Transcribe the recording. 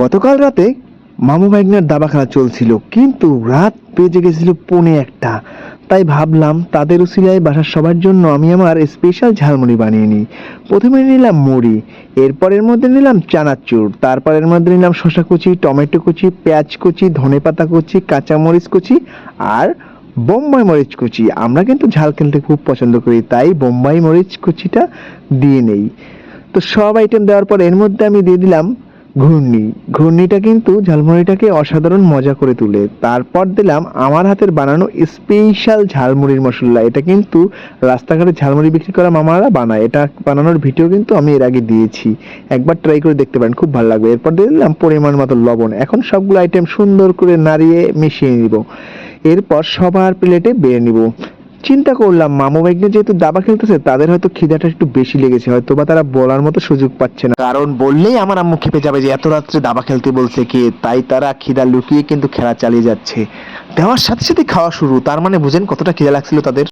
গতকাল রাতে মামু ভাইগনার দাবা খেলা চলছিল, কিন্তু রাত বেজে গেছিল পৌনে একটা। তাই ভাবলাম তাদের উসিলায় বাসার সবার জন্য আমি আমার স্পেশাল ঝালমুড়ি বানিয়ে নিই। প্রথমে নিলাম মুড়ি, এরপরের মধ্যে নিলাম চানাচুর, তারপরের মধ্যে নিলাম শসা কুচি, টমেটো কুচি, পেঁয়াজ কুচি ধনেপাতা কুচি, কাঁচামরিচ কুচি আর বোম্বাই মরিচ কুচি। আমরা কিন্তু ঝাল খেলতে খুব পছন্দ করি, তাই বোম্বাই মরিচ কুচিটা দিয়ে নেই। তো সব আইটেম দেওয়ার পর এর মধ্যে আমি দিয়ে দিলাম ঘূর্ণি। ঘূর্ণিটা কিন্তু ঝালমুড়িটাকে অসাধারণ মজা করে তুলে। তারপর দিলাম আমার হাতের বানানো স্পেশাল ঝালমুড়ির মশলা। এটা কিন্তু রাস্তাঘাটে ঝালমুড়ি বিক্রি করা মামারা বানায়। এটা বানানোর ভিডিও কিন্তু আমি এর আগে দিয়েছি। একবার ট্রাই করে দেখতে পারেন, খুব ভালো লাগবে। এরপর দিয়ে দিলাম পরিমাণ মতো লবণ। এখন সবগুলো আইটেম সুন্দর করে নাড়িয়ে মিশিয়ে নিব। এরপর সবার প্লেটে বেড়ে নিব। চিন্তা করলাম, মামু ভাইকে যেহেতু দাবা খেলতেছে, তাদের হয়তো খিদাটা একটু বেশি লেগেছে হয়তো বা তারা বলার মতো সুযোগ পাচ্ছে না। কারণ বললেই আমার আম্মু খেপে যাবে যে, এত রাত্রে দাবা খেলতে বলছে কে? তাই তারা খিদা লুকিয়ে কিন্তু খেলা চালিয়ে যাচ্ছে। দেওয়ার সাথে সাথে খাওয়া শুরু, তার মানে বুঝেন কতটা খিদা লাগছিল তাদের?